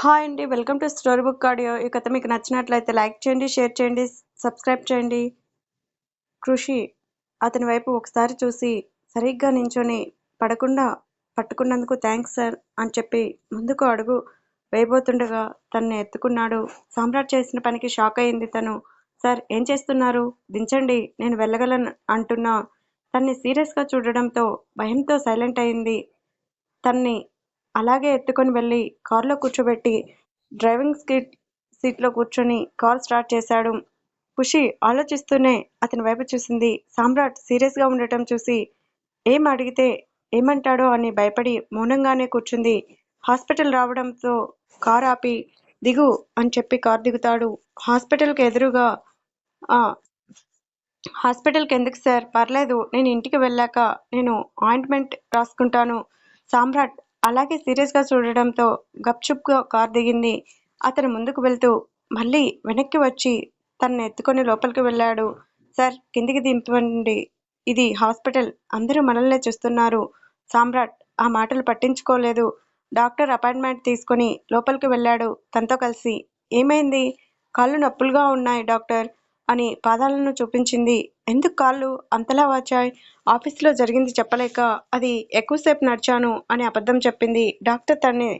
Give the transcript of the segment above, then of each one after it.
Hi అండి welcome to story book audio. ఈ కథ మీకు నచ్చినట్లయితే లైక్ చేయండి షేర్ చేయండి సబ్స్క్రైబ్ చేయండి. కృషి అతని వైపు ఒకసారి చూసి సరిగ్గా నించొని పడకుండా పట్టుకున్నందుకు థ్యాంక్స్ సార్ అని చెప్పి ముందుకు అడుగు వేయబోతుండగా తన్ని ఎత్తుకున్నాడు. సామ్రాట్ చేసిన పనికి షాక్ అయింది తను. సార్ ఏం చేస్తున్నారు? దించండి నేను వెళ్ళగలను అంటున్నా. తన్ని సీరియస్గా చూడడంతో భయంతో సైలెంట్ అయింది తన్ని. అలాగే ఎత్తుకొని వెళ్ళి కారులో కూర్చోబెట్టి డ్రైవింగ్ సీట్ సీట్లో కూర్చొని కార్ స్టార్ట్ చేశాడు. ఖుషి ఆలోచిస్తూనే అతని వైపు చూసింది. సామ్రాట్ సీరియస్గా ఉండటం చూసి ఏం అడిగితే ఏమంటాడో అని భయపడి మౌనంగానే కూర్చుంది. హాస్పిటల్ రావడంతో కార్ ఆపి దిగు అని చెప్పి కార్ దిగుతాడు. హాస్పిటల్కి ఎదురుగా హాస్పిటల్కి ఎందుకు సార్? పర్లేదు నేను ఇంటికి వెళ్ళాక నేను ఆయింట్మెంట్ రాసుకుంటాను. సామ్రాట్ అలాగే సీరియస్గా చూడడంతో గప్చుప్గా కార్ దిగింది. అతను ముందుకు వెళ్తూ మళ్ళీ వెనక్కి వచ్చి తనను ఎత్తుకొని లోపలికి వెళ్ళాడు. సార్ కిందికి దింపండి. ఇది హాస్పిటల్. అందరూ మనల్నే చూస్తున్నారు. సామ్రాట్ ఆ మాటలు పట్టించుకోలేదు. డాక్టర్ అపాయింట్మెంట్ తీసుకొని లోపలికి వెళ్ళాడు. తనతో కలిసి ఏమైంది? కాళ్ళు నొప్పులుగా ఉన్నాయి డాక్టర్. అని పాదాలను చూపించింది. ఎందుకు కాళ్ళు అంతలా వాచాయ్? ఆఫీస్లో జరిగింది చెప్పలేక అది ఎక్కువసేపు నడిచాను అని అబద్ధం చెప్పింది. డాక్టర్ తన్ని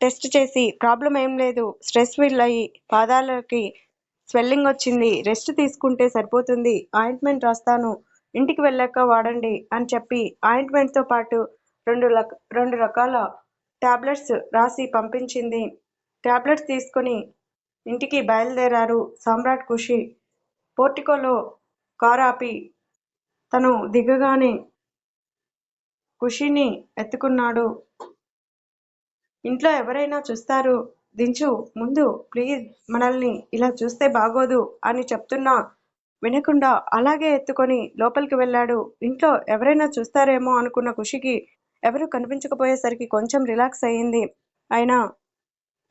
టెస్ట్ చేసి ప్రాబ్లం ఏం లేదు. స్ట్రెస్ ఫీల్ అయ్యి పాదాలకి స్వెల్లింగ్ వచ్చింది. రెస్ట్ తీసుకుంటే సరిపోతుంది. ఆయింట్మెంట్ రాస్తాను. ఇంటికి వెళ్ళాక వాడండి అని చెప్పి ఆయింట్మెంట్తో పాటు రెండు లక్ రెండు రకాల ట్యాబ్లెట్స్ రాసి పంపించింది. ట్యాబ్లెట్స్ తీసుకొని ఇంటికి బయలుదేరారు. సామ్రాట్ ఖుషి పోర్టికోలో కారాపి తను దిగగానే ఖుషిని ఎత్తుకున్నాడు. ఇంట్లో ఎవరైనా చూస్తారు. దించు ముందు ప్లీజ్ మనల్ని ఇలా చూస్తే బాగోదు అని చెప్తున్నా వినకుండా అలాగే ఎత్తుకొని లోపలికి వెళ్ళాడు. ఇంట్లో ఎవరైనా చూస్తారేమో అనుకున్న ఖుషికి ఎవరు కనిపించకపోయేసరికి కొంచెం రిలాక్స్ అయ్యింది. అయినా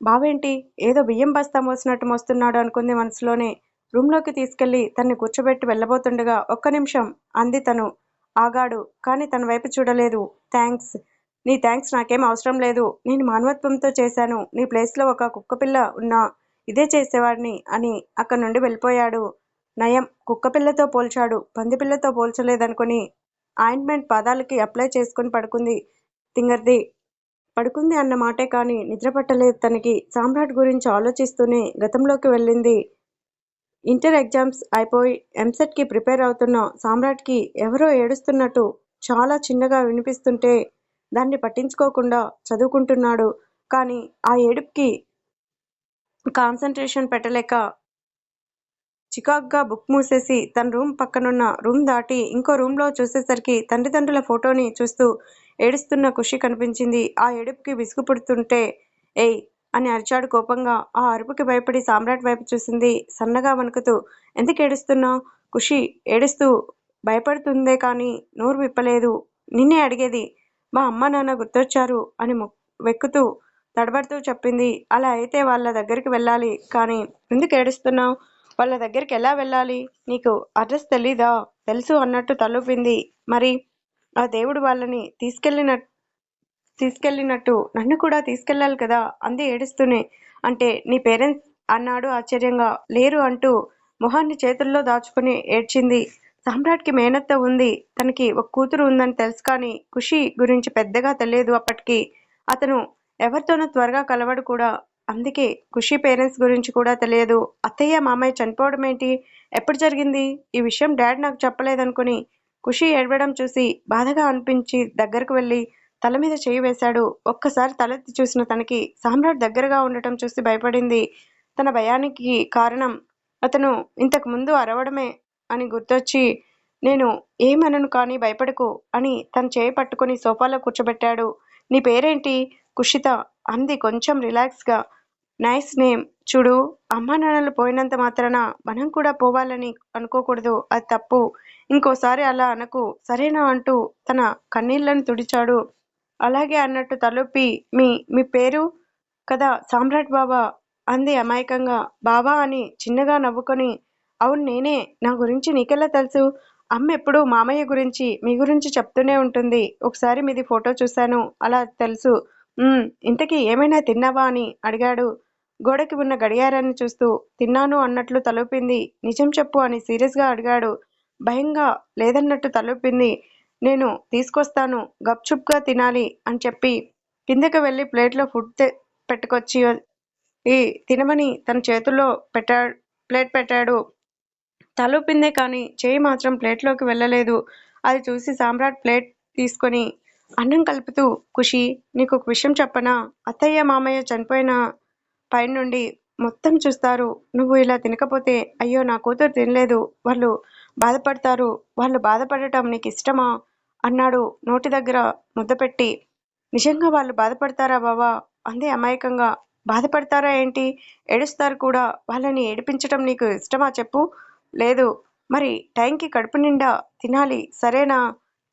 బావేంటి? ఏదో బియ్యం బస్తా మోసినట్టు మోస్తున్నాడు అనుకుంది మనసులోనే. రూమ్లోకి తీసుకెళ్ళి తన్ని కూర్చోబెట్టి వెళ్ళబోతుండగా ఒక్క నిమిషం అంది తను. ఆగాడు కానీ తన వైపు చూడలేదు. థ్యాంక్స్. నీ థ్యాంక్స్ నాకేం అవసరం లేదు. నేను మానవత్వంతో చేశాను. నీ ప్లేస్లో ఒక కుక్కపిల్ల ఉన్నా. ఇదే చేసేవాడిని అని అక్కడి నుండి వెళ్ళిపోయాడు. నయం కుక్కపిల్లతో పోల్చాడు. పందిపిల్లతో పోల్చలేదనుకుని ఆయింట్మెంట్ పాదాలకి అప్లై చేసుకుని పడుకుంది. తింగర్ది పడుకుంది అన్న మాటే కానీ నిద్రపట్టలేదు తనకి. సామ్రాట్ గురించి ఆలోచిస్తూనే గతంలోకి వెళ్ళింది. ఇంటర్ ఎగ్జామ్స్ అయిపోయి ఎంసెట్కి ప్రిపేర్ అవుతున్న సామ్రాట్కి ఎవరో ఏడుస్తున్నట్టు చాలా చిన్నగా వినిపిస్తుంటే దాన్ని పట్టించుకోకుండా చదువుకుంటున్నాడు. కానీ ఆ ఏడుపుకి కాన్సన్ట్రేషన్ పెట్టలేక చికాగ్గా బుక్ మూసేసి తన రూమ్ పక్కనున్న రూమ్ దాటి ఇంకో రూమ్లో చూసేసరికి తండ్రిదండ్రుల ఫోటోని చూస్తూ ఏడుస్తున్న ఖుషి కనిపించింది. ఆ ఏడుపుకి విసుగు పుడుతుంటే ఏయ్ అని అరిచాడు కోపంగా. ఆ అరుపుకి భయపడి సామ్రాట్ వైపు చూసింది. సన్నగా వణుకుతూ ఎందుకు ఏడుస్తున్నావు? ఖుషి ఏడుస్తూ భయపడుతుందే కానీ నోరు విప్పలేదు. నిన్నే అడిగేది మా అమ్మ నాన్న గుర్తొచ్చారు అని వెక్కుతూ తడబడుతూ చెప్పింది. అలా అయితే వాళ్ళ దగ్గరికి వెళ్ళాలి కానీ ఎందుకు ఏడుస్తున్నావు? వాళ్ళ దగ్గరికి ఎలా వెళ్ళాలి? నీకు అడ్రస్ తెలీదా? తెలుసు అన్నట్టు తలూపింది. మరి ఆ దేవుడు వాళ్ళని తీసుకెళ్ళిన తీసుకెళ్ళినట్టు. నన్ను కూడా తీసుకెళ్ళాలి కదా? అంది ఏడుస్తూనే. అంటే నీ పేరెంట్స్ అన్నాడు ఆశ్చర్యంగా. లేరు అంటూ మొహాన్ని చేతుల్లో దాచుకుని ఏడ్చింది. సామ్రాట్కి మేనత్త ఉంది. తనకి ఒక కూతురు ఉందని తెలుసు కానీ ఖుషి గురించి పెద్దగా తెలియదు అప్పటికి. అతను ఎవరితోనూ త్వరగా కలవడు కూడా. అందుకే ఖుషి పేరెంట్స్ గురించి కూడా తెలియదు. అత్తయ్య మామయ్య చనిపోవడం ఏంటి? ఎప్పుడు జరిగింది? ఈ విషయం డాడ్ నాకు చెప్పలేదనుకుని ఖుషి ఏడవడం చూసి బాధగా అనిపించి దగ్గరకు వెళ్ళి తల మీద చేయి వేశాడు. ఒక్కసారి తలెత్తి చూసిన తనకి సామ్రాట్ దగ్గరగా ఉండటం చూసి భయపడింది. తన భయానికి కారణం అతను ఇంతకు ముందు అరవడమే అని గుర్తొచ్చి నేను ఏమనను కానీ భయపడకు అని తన చేయి పట్టుకొని సోఫాలో కూర్చోబెట్టాడు. నీ పేరేంటి? కుషిత అంది కొంచెం రిలాక్స్గా. Nice name. చూడు అమ్మా నాన్నలు పోయినంత మాత్రాన మనం కూడా పోవాలని అనుకోకూడదు. అది తప్పు. ఇంకోసారి అలా అనకు. సరేనా? అంటూ తన కన్నీళ్ళను తుడిచాడు. అలాగే అన్నట్టు తలొప్పి మీ మీ పేరు కదా సామ్రాట్ బాబా? అంది అమాయకంగా. బాబా అని చిన్నగా నవ్వుకొని అవును నేనే నా గురించి నీకెలా తెలుసు? అమ్మ ఎప్పుడు మామయ్య గురించి మీ గురించి చెప్తూనే ఉంటుంది. ఒకసారి మీది ఫోటో చూశాను అలా తెలుసు. ఇంతకీ ఏమైనా తిన్నావా? అని అడిగాడు. గోడకి ఉన్న గడియారాన్ని చూస్తూ తిన్నాను అన్నట్లు తలూపింది. నిజం చెప్పు అని సీరియస్గా అడిగాడు. భయంగా లేదన్నట్టు తలూపింది. నేను తీసుకొస్తాను గప్చుప్గా తినాలి అని చెప్పి కిందకి వెళ్ళి ప్లేట్లో ఫుడ్ పెట్టుకొచ్చి ఈ తినమని తన చేతుల్లో పెట్టా ప్లేట్ పెట్టాడు. తలూపిందే కానీ చేయి మాత్రం ప్లేట్లోకి వెళ్ళలేదు. అది చూసి సామ్రాట్ ప్లేట్ తీసుకొని అన్నం కలుపుతూ ఖుషి నీకు ఒక విషయం చెప్పనా? అత్తయ్య మామయ్య చనిపోయిన పైనుండి మొత్తం చూస్తారు. నువ్వు ఇలా తినకపోతే అయ్యో నా కూతురు తినలేదు. వాళ్ళు బాధపడతారు. వాళ్ళు బాధపడటం నీకు ఇష్టమా? అన్నాడు నోటి దగ్గర ముద్ద పెట్టి. నిజంగా వాళ్ళు బాధపడతారా బావా? అంది అమాయకంగా. బాధపడతారా ఏంటి? ఏడుస్తారు కూడా. వాళ్ళని ఏడిపించటం నీకు ఇష్టమా చెప్పు. లేదు. మరి టైంకి కడుపు నిండా తినాలి. సరేనా?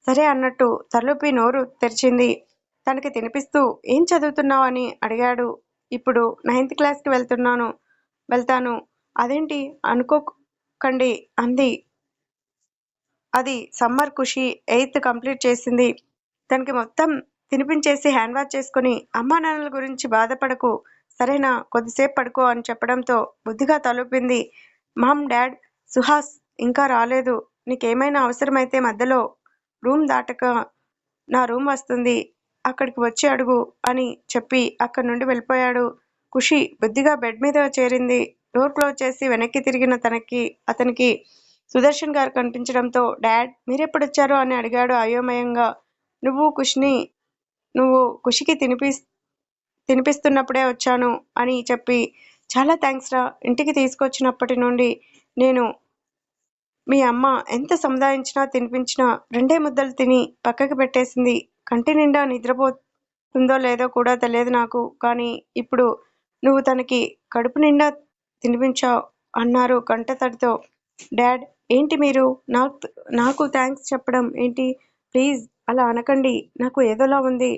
సరే అన్నట్టు తలూపి నోరు తెరిచింది. తనకి తినిపిస్తూ ఏం చదువుతున్నావు అని అడిగాడు. ఇప్పుడు నైన్త్ క్లాస్కి వెళ్తున్నాను. వెళ్తాను. అదేంటి? అనుకోకండి అంది. అది సమ్మర్ ఖుషి ఎయిత్ కంప్లీట్ చేసింది. తనకి మొత్తం తినిపించేసి హ్యాండ్ వాష్ చేసుకుని అమ్మా నాన్నల గురించి బాధపడకు సరేనా? కొద్దిసేపు పడుకో అని చెప్పడంతో బుద్ధిగా తలుపింది. మామ్ డాడ్ సుహాస్ ఇంకా రాలేదు. నీకేమైనా అవసరమైతే మధ్యలో రూమ్ దాటక నా రూమ్ వస్తుంది అక్కడికి వచ్చి అడుగు అని చెప్పి అక్కడి నుండి వెళ్ళిపోయాడు. ఖుషి బుద్ధిగా బెడ్ మీద చేరింది. డోర్ క్లోజ్ చేసి వెనక్కి తిరిగిన తనకి అతనికి సుదర్శన్ గారు కనిపించడంతో డాడ్ మీరెప్పుడు వచ్చారు అని అడిగాడు అయోమయంగా. నువ్వు ఖుషిని నువ్వు ఖుషికి తినిపి తినిపిస్తున్నప్పుడే వచ్చాను అని చెప్పి చాలా థ్యాంక్స్ రా ఇంటికి తీసుకొచ్చినప్పటి నుండి నేను మీ అమ్మ ఎంత సముదాయించినా తినిపించినా రెండే ముద్దలు తిని పక్కకి పెట్టేసింది. కంటి నిండా నిద్రపోతుందో లేదో కూడా తెలియదు నాకు. కానీ ఇప్పుడు నువ్వు తనకి కడుపు నిండా తినిపించావు అన్నారు కంటతడితో. డాడ్ ఏంటి మీరు? నాకు నాకు థ్యాంక్స్ చెప్పడం ఏంటి? ప్లీజ్ అలా అనకండి. నాకు ఏదోలా ఉంది.